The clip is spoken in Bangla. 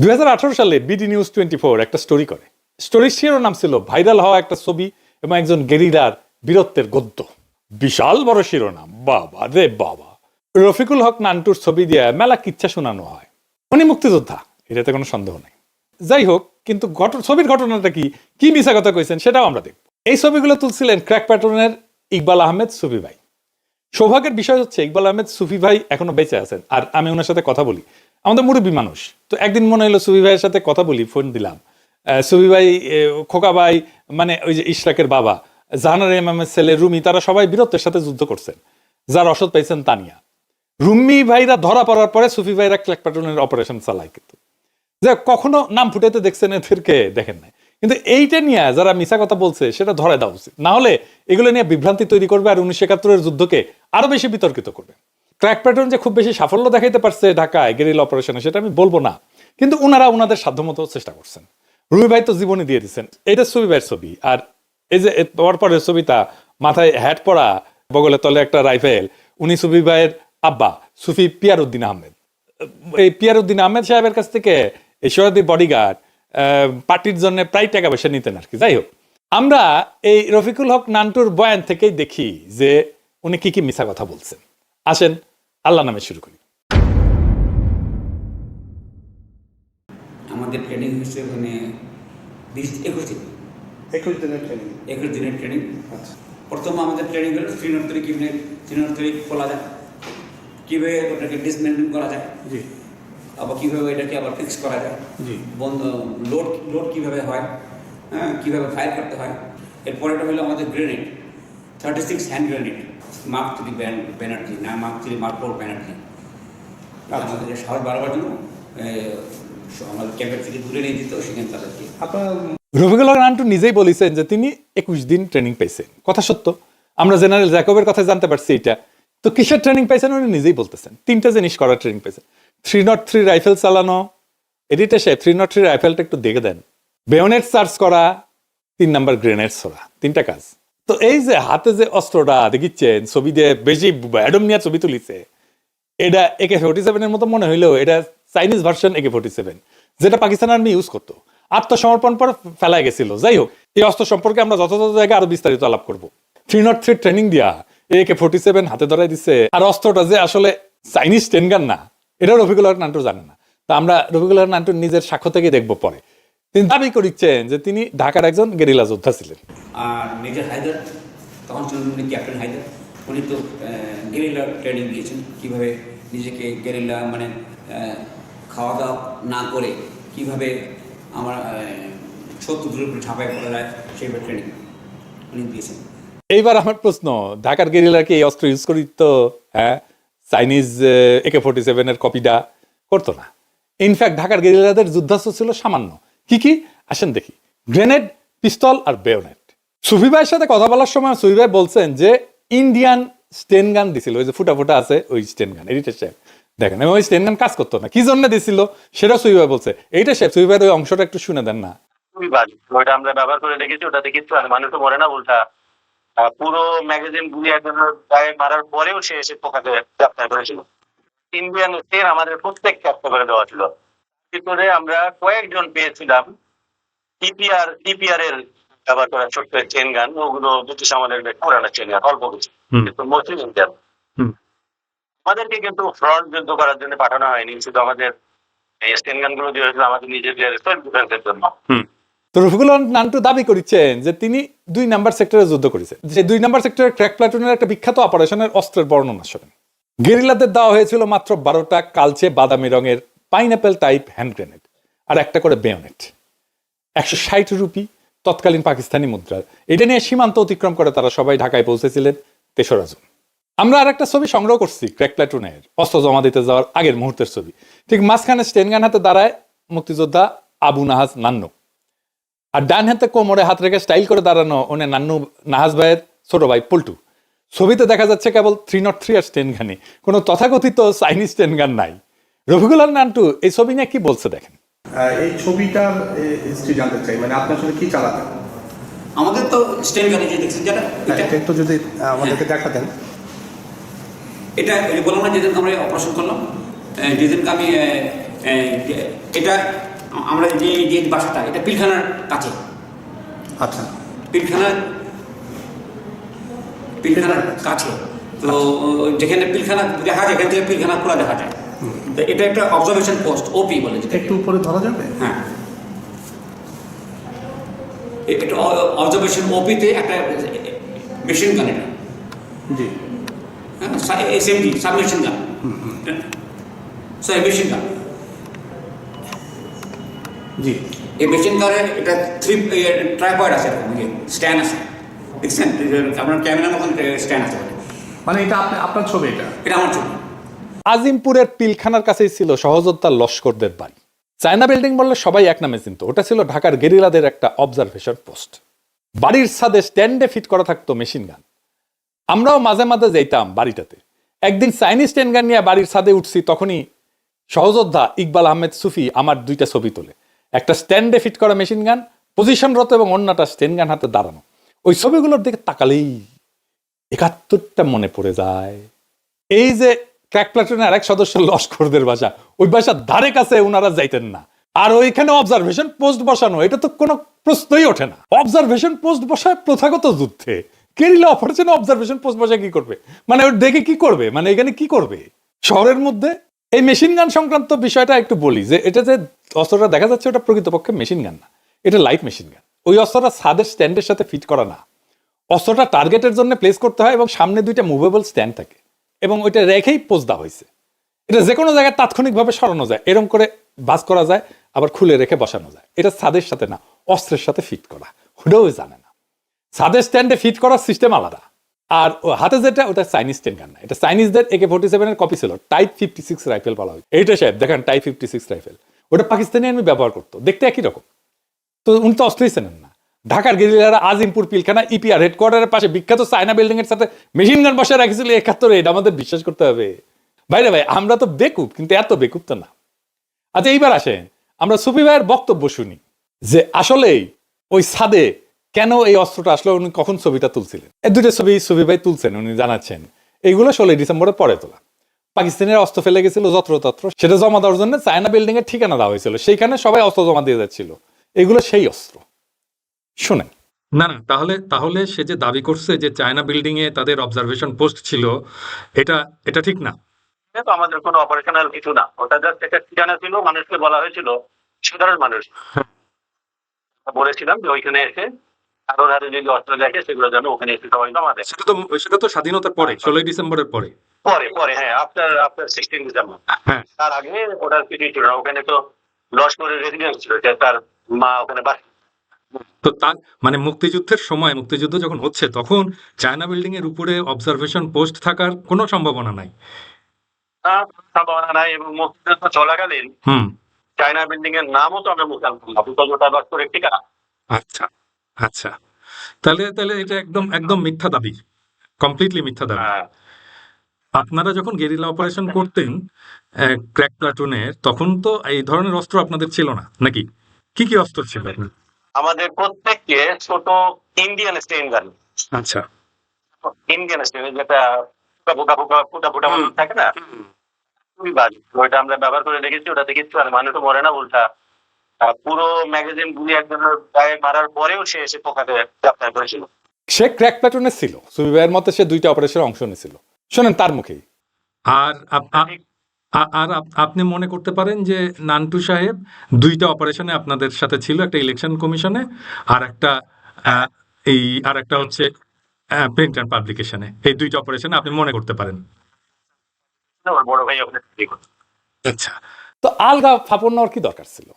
দুই হাজার আঠারো সালে বিডি নিউজ টোয়েন্টি ফোর একটা স্টোরি করে। স্টোরির শিরোনাম ছিল ভাইরাল হওয়া একটা ছবি এবং একজন গেরিলার বীরত্বের গদ্য। বিশাল বড় শিরোনাম। বাবা রে বাবা। রফিকুল হক নান্টুর ছবি দিয়ে মেলা কিচ্ছা শোনানো হয়। উনি মুক্তিযোদ্ধা, এটাতে কোনো সন্দেহ নেই। যাই হোক, কিন্তু ছবির ঘটনাটা কি কি মিশা কথা কইছেন সেটাও আমরা দেখব। এই ছবিগুলো তুলছিলেন ক্র্যাক প্যাটার্নের ইকবাল আহমেদ সুফি ভাই। সৌভাগ্যের বিষয় হচ্ছে, ইকবাল আহমেদ সুফি ভাই এখনও বেঁচে আছেন। আর আমি ওনার সাথে কথা বলি। আমাদের মুরব্বী মানুষ। তো একদিন মনে হলো সুফি ভাইয়ের সাথে কথা বলি, ফোন দিলাম। সুফি ভাই খোকা ভাই মানে ওই যে ইশরাকের বাবা, জাহানার ইমামের ছেলে, রুমি, তারা সবাই বীরত্বের সাথে যুদ্ধ করছেন। যার অসৎ পাইছেন তানিয়া। রুম্মি ভাইরা ধরা পড়ার পরে সুফি ভাইরা ক্ল্যাক প্যাটার্নের অপারেশন চালায় কিন্তু। যে কখনো নাম ফুটাইতে দেখছেন এদেরকে, দেখেন নাই। কিন্তু এইটা নিয়ে যারা মিশা কথা বলছে, সেটা ধরে দেওয়া উচিত। না হলে এগুলো নিয়ে বিভ্রান্তি তৈরি করবে আর উনিশশো একাত্তরের যুদ্ধকে আরও বেশি বিতর্কিত করবে। ক্র্যাক প্যাটার্ন যে খুব বেশি সাফল্য দেখাইতে পারছে ঢাকায় গেরিল অপারেশনে, সেটা আমি বলব না। কিন্তু ওনারা ওনাদের সাধ্যমতো চেষ্টা করছেন। রুমি ভাই তো জীবনে দিয়ে দিচ্ছেন এটা ছবি ভাইয়ের ছবি। আর এই যে পর পরের ছবিটা, মাথায় হ্যাট পরা, বগলের তলে একটা রাইফেল, উনি সুফি ভাইয়ের আব্বা, সুফি পিয়ার উদ্দিন আহমেদ। এই পিয়ারউদ্দিন আহমেদ সাহেবের কাছ থেকে এই সরাদি বডিগার্ড পার্টির জন্য প্রায় টাকা পয়সা নিতেন আর কি। যাই হোক, আমরা এই রফিকুল হক নান্টুর বয়ান থেকেই দেখি যে উনি কি কি মিছা কথা বলছেন। আসেন আল্লাহ নামে শুরু করি। আমাদের ট্রেনিং হচ্ছে মানে বিশ একুশ দিন। একুশ দিনের ট্রেনিং একুশ দিনের ট্রেনিং আচ্ছা। প্রথম আমাদের ট্রেনিং হলো শ্রীনর্তরী কীভাবে শ্রীনর্তরী খোলা যায়। কীভাবে ওটাকে ডিসমেন্টেন করা যায়? জি। আবার কীভাবে এটাকে আবার ফিক্স করা যায়? জি। বন্ধ লোড লোড কীভাবে হয়? হ্যাঁ কীভাবে ফায়ার করতে হয়? এরপরেটা হলো আমাদের grenade thirty six hand grenade three Banerjee, না মার্ক ফোর ব্যানার্জি। আমাদের সাহস বাড়াবার জন্য আমাদের ক্যাম্পের থেকে দূরে নিয়ে দিত সেখানে তাদেরকে। রফিকুল নান্টু নিজেই বলেছেন যে তিনি একুশ দিন ট্রেনিং পেয়েছেন কথা সত্য। আমরা জেনারেল জ্যাকবের কথা জানতে পারছি এটা। তো কিসের ট্রেনিং পেয়েছেন উনি নিজেই বলতেছেন। তিনটা জিনিস করার ট্রেনিং পেয়েছেন থ্রি নট থ্রি রাইফেল চালানো এডিটে সে থ্রি নট থ্রি রাইফেলটা একটু দেখে দেন। বেয়নেট চার্জ করা, তিন নাম্বার গ্রেনেড ছোড়া, তিনটা কাজ। তো এই যে হাতে যে অস্ত্রটা দেখিচ্ছেন ছবি দিয়ে বেশি অ্যাডম নিয়ে ছবি তুলিছে, এটা একে ফোর্টি সেভেনের মতো মনে হইলেও এটা Chinese version AK forty seven যেটা পাকিস্তান আর্মি ইউজ করতো। আত্মসমর্পণ পর ফেলা গেছিল। যাই হোক, এই অস্ত্র সম্পর্কে আমরা যথাযথ জায়গায় আরও বিস্তারিত আলাপ করব। থ্রি নট থ্রি ট্রেনিং দিয়া একে ফোর্টি সেভেন হাতে ধরাই দিচ্ছে আর অস্ত্রটা যে আসলে চাইনিজ টেনগান না এটা রফিকুল হক জানে না। তা আমরা রফিকুল হক নিজের সাক্ষ্য থেকে দেখব পরে। তিনি দাবি করিচ্ছেন যে তিনি ঢাকার একজন গেরিলা যোদ্ধা ছিলেন। আর মেজর হায়দার তখন ছিলেন উনি ক্যাপ্টেন হায়দার। উনি তো গেরিলা ট্রেনিং দিয়েছেন। কীভাবে নিজেকে গেরিলা মানে খাওয়া দাওয়া না করে কীভাবে আমার শত্রুদের উপরে ঝাঁপাই পড়া যায় সেইভাবে ট্রেনিং উনি দিয়েছেন। এইবার আমার প্রশ্ন ঢাকার গেরিলা কি এই অস্ত্র ইউজ করি তো হ্যাঁ চাইনিজ একে ফোর্টি সেভেনের কপিটা করতো না? ইনফ্যাক্ট ঢাকার গেরিলাদের যুদ্ধাস্ত্র ছিল সামান্য। কি কি? আসেন দেখি। গ্রেনেড, পিস্তল আর বেয়োনেট। সুফি ভাইয়ের সাথে কথা বলার সময় সুফি ভাই বলছেন যে, ইন্ডিয়ান স্টেন গান দিছিল। ওই যে ফুটা ফুটা আছে, ওই স্টেন গান এডিটার সাহেব দেখেন ওই স্টেন গান কাজ করতো না। কি জন্য দিছিল? সেটা সুফি ভাই বলছে। এইটা সাহেব সুফি ভাইয়ের ওই অংশটা একটু শুনে দেন না। ওইটা আমরা ব্যবহার করে দেখেছি কিন্তু আর মানুষ তো মরে না, উল্টা পুরো ম্যাগাজিন গুলি একজনের গায়ে মারার পরেও সে এসে করেছিল। ইন্ডিয়ান সের আমাদের প্রত্যেক ক্যাপ্টার করে দেওয়া ছিল ভিতরে আমরা কয়েকজন পেয়েছিলাম টিপিআর টিপিআর এর ব্যবহার করা ছোট্ট চেন গান ওগুলো ব্রিটিশ আমাদের পুরানো চেন গান অল্প কিছু। কিন্তু মোস্টলি ইন্ডিয়ান আমাদেরকে কিন্তু ফ্রন্ট যুদ্ধ করার জন্য পাঠানো হয়নি শুধু আমাদের এই স্টেন গানগুলো দিয়ে হয়েছিল আমাদের নিজেদের সেলফ ডিফেন্সের জন্য। তো রফিকুল নান্টু দাবি করেছেন যে তিনি দুই নাম্বার সেক্টরে যুদ্ধ করেছেন। যে দুই নাম্বার সেক্টরের ক্র্যাক প্লাটুনের একটা বিখ্যাত অপারেশনের অস্ত্রের বর্ণনা শোনেন। গেরিলাদের দেওয়া হয়েছিল মাত্র বারোটা কালচে বাদামি রঙের পাইনঅ্যাপেল টাইপ হ্যান্ড গ্রেনেড আর একটা করে বেয়নেট একশো ষাট রুপি তৎকালীন পাকিস্তানি মুদ্রা। এটা নিয়ে সীমান্ত অতিক্রম করে তারা সবাই ঢাকায় পৌঁছেছিলেন তেসরা জুন। আমরা আর একটা ছবি সংগ্রহ করছি ক্র্যাক প্লাটুনের, অস্ত্র জমা দিতে যাওয়ার আগের মুহূর্তের ছবি। ঠিক মাঝখানে স্টেনগান হাতে দাঁড়ায় মুক্তিযোদ্ধা আবু নাহাজ নান্নু। আর ডান হাতে কোমরে হাত রেখে স্টাইল করে দাঁড়ানো ওনে নান্নু, নাহাজ ভাইয়ের ছোট ভাই পল্টু। ছবিতে দেখা যাচ্ছে কেবল থ্রি নট থ্রি আর স্টেন গানি কোনো তথাকথিত চাইনিজ স্টেন গান নাই। রফিকুল নান্টু এই ছবি নিয়ে কি বলছে দেখেন? এই ছবিটার হিস্ট্রি জানতে চাই। মানে আপনার সাথে কি চালাতেন আমাদের তো স্টেন গাড়ি যে দেখছেন যেটা হ্যাঁ, একটু যদি আমাদেরকে দেখাতেন এটা বললাম না যেদিনকে আমরা অপারেশন করলাম আহ, যেদিনকে আমি এটা আমরা যে যে বাসাটা এটা পিলখানার কাছে। আচ্ছা। পিলখানার পিলখানার কাছে। তো যেখানে পিলখানা দেখা যায় এখান থেকে পিলখানা খোলা দেখা যায়। তো এটা একটা অবজারভেশন পোস্ট ওপি বলে যেটা একটু উপরে ধরা যাবে? হ্যাঁ। এ- এটা অবজারভেশন ওপিতে একটা মেশিন গান এটা। জি। SMG submachine gun sorry machine gun জি। এই মেশিন গানের এটা থ্রি ট্রাইপয়েড আছে স্ট্যান্ড আছে। দেখছেন? আপনার ক্যামেরার মতন স্ট্যান্ড আছে। মানে এটা আপনি আপনার ছবি এটা? এটা আমার ছবি। আজিমপুরের পিলখানার কাছেই ছিল সহযোদ্ধা লস্করদের বাড়ি। চায়না বিল্ডিং বললে সবাই এক নামে চিনত। ওটা ছিল ঢাকার গেরিলাদের একটা অবজারভেশন পোস্ট বাড়ির ছাদে স্ট্যান্ডে ফিট করা থাকতো মেশিন গান আমরাও মাঝে মাঝে যেতাম বাড়িটাতে। একদিন চাইনিজ স্ট্যান্ড গান নিয়ে বাড়ির ছাদে উঠছি, তখনই সহযোদ্ধা ইকবাল আহমেদ সুফি আমার দুইটা ছবি তোলে। একটা স্ট্যান্ডে ফিট করা মেশিন গান পজিশনরত এবং অন্যটা স্ট্যান্ড গান হাতে দাঁড়ানো। ওই ছবিগুলোর দিকে তাকালেই একাত্তরটা মনে পড়ে যায়। এই যে ক্র্যাক প্লাটুনের আরেক সদস্য লস্করদের বাসা। ওই বাসার ধারে কাছে ওনারা যাইতেন না। আর ওইখানে অবজারভেশন পোস্ট বসানো, এটা তো কোনো প্রশ্নই ওঠে না। অবজারভেশন পোস্ট বসায় প্রথাগত যুদ্ধে। কেরিলা অপারেশনে অবজারভেশন পোস্ট বসায় কি করবে? মানে ওর দেখে কি করবে? মানে এখানে কি করবে? শহরের মধ্যে এই মেশিন গান সংক্রান্ত বিষয়টা একটু বলি, যে এটা যে অস্ত্রটা দেখা যাচ্ছে ওটা প্রকৃতপক্ষে মেশিন গান না। এটা লাইট মেশিন গান ওই অস্ত্রটা ছাদের স্ট্যান্ডের সাথে ফিট করা না। অস্ত্রটা টার্গেটের জন্য প্লেস করতে হয় এবং সামনে দুইটা মুভেবল স্ট্যান্ড থাকে। এবং ওইটা রেখেই পোজ দেওয়া হয়েছে এটা যে কোনো জায়গায় তাৎক্ষণিকভাবে সরানো যায় এরকম করে বাস করা যায়, আবার খুলে রেখে বসানো যায়। এটা ছাদের সাথে না, অস্ত্রের সাথে ফিট করা। ওটাও জানে না। ছাদের স্ট্যান্ডে ফিট করার সিস্টেম আলাদা। আর হাতে যেটা, ওটা চাইনিজ স্ট্যান্ড গান না। এটা চাইনিজদের একে ফোর্টি সেভেনের কপি ছিল টাইপ ফিফটি সিক্স রাইফেল বলা হয় এইটা সাহেব, দেখেন টাইপ ফিফটি সিক্স রাইফেল ওটা পাকিস্তানি আমি ব্যবহার করতো। দেখতে একই রকম। তো উনি তো অস্ত্রই চেনেন না। ঢাকার গেরিলারা আজিমপুর পিলখানা ইপিআর হেডকোয়ার্টারের পাশে বিখ্যাত চায়না বিল্ডিং এর সাথে মেশিন গান বসে রাখছিল একাত্তরে। এটা আমাদের বিশ্বাস করতে হবে। বাইরে ভাই, আমরা তো বেকুব, কিন্তু এত বেকুব তো না। আচ্ছা এইবার আসেন। আমরা সুফি ভাইয়ের বক্তব্য শুনি যে আসলেই ওই ছাদে কেন এই অস্ত্রটা আসলে, উনি কখন ছবিটা তুলছিলেন? এই দুটো ছবি সুফি ভাই তুলছেন, উনি জানাচ্ছেন। এইগুলো ষোলোই ডিসেম্বরে পরে তোলা। পাকিস্তানের অস্ত্র ফেলে গেছিল যত্রতত্র। সেটা জমা দেওয়ার জন্য চায়না বিল্ডিং এর ঠিকানা দেওয়া হয়েছিল। সেইখানে সবাই অস্ত্র জমা দিয়ে যাচ্ছিল। এগুলো সেই অস্ত্র। শুনেন। না না তাহলে তাহলে সে যে দাবি করছে যে চায়না বিল্ডিং এ তাদের অবজারভেশন পোস্ট ছিল এটা এটা ঠিক না। এটা তো আমাদের কোনো অপারেশনাল কিছু না। ওটা জাস্ট একটা ঠিকানা ছিল মানুষকে বলা হয়েছিল সাধারণ মানুষ। বলেছিলাম যে ওইখানে এসে কারোর হাতে যদি অস্ত্র দেখে সেগুলো যেন ওখানে এসে সবাই জমা দেয়। সেটা তো সেটা তো স্বাধীনতার পরে ষোলোই ডিসেম্বরের পরে। পরে পরে হ্যাঁ আফটার আফটার সিক্সটিন ডিসেম্বর হ্যাঁ। তার আগে ওটার কিছু ছিল না। ওখানে তো লস্করের রেসিডেন্স ছিল তার মা ওখানে বাস তো তার মানে মুক্তিযুদ্ধের সময় মুক্তিযুদ্ধ যখন হচ্ছে তখন চায়না বিল্ডিং এর উপরে অবজারভেশন পোস্ট থাকার কোনো সম্ভাবনা নাই। সম্ভাবনা নাই এবং মুক্তিযুদ্ধ চলাকালীন হুম। চায়না বিল্ডিং এর নামও তো আমরা লস্করের ঠিকানা। আচ্ছা আচ্ছা। তাহলে তাহলে এটা একদম একদম মিথ্যা দাবি কমপ্লিটলি মিথ্যা দাবি। হ্যাঁ। আপনারা যখন গেরিলা অপারেশন করতেন ক্র্যাক প্লাটুনের তখন তো এই ধরনের অস্ত্র আপনাদের ছিল না নাকি? কি কি অস্ত্র ছিল? আমাদের প্রত্যেককে ছোট ইন্ডিয়ান স্টেন গান। আচ্ছা। ইন্ডিয়ান স্টেন যেটা ফুটা ফুটা ফুটা ফুটা থাকে না? খুবই বাজে। ওইটা আমরা ব্যবহার করে রেখেছি ওটা দেখেছি আর মানুষ তো মরে না উল্টা। পুরো ম্যাগাজিন গুলি একজনের গায়ে মারার পরেও সে এসে পোকাতে গ্রেপ্তার করেছিল। সে ক্র্যাক প্যাটার্নে ছিল। সুবি ভাইয়ের মতে সে দুইটা অপারেশনে অংশ নিয়েছিল। শোনেন তার মুখেই। আর আর আপনি মনে করতে পারেন যে নান্টু সাহেব দুইটা অপারেশনে আপনাদের সাথে ছিল একটা ইলেকশন কমিশনে আর একটা আহ, এই আর একটা হচ্ছে প্রিন্ট অ্যান্ড পাবলিকেশনে। এই দুইটা অপারেশনে আপনি মনে করতে পারেন। আচ্ছা। তো আলগা ফাপন্ন নেওয়ার কি দরকার ছিল?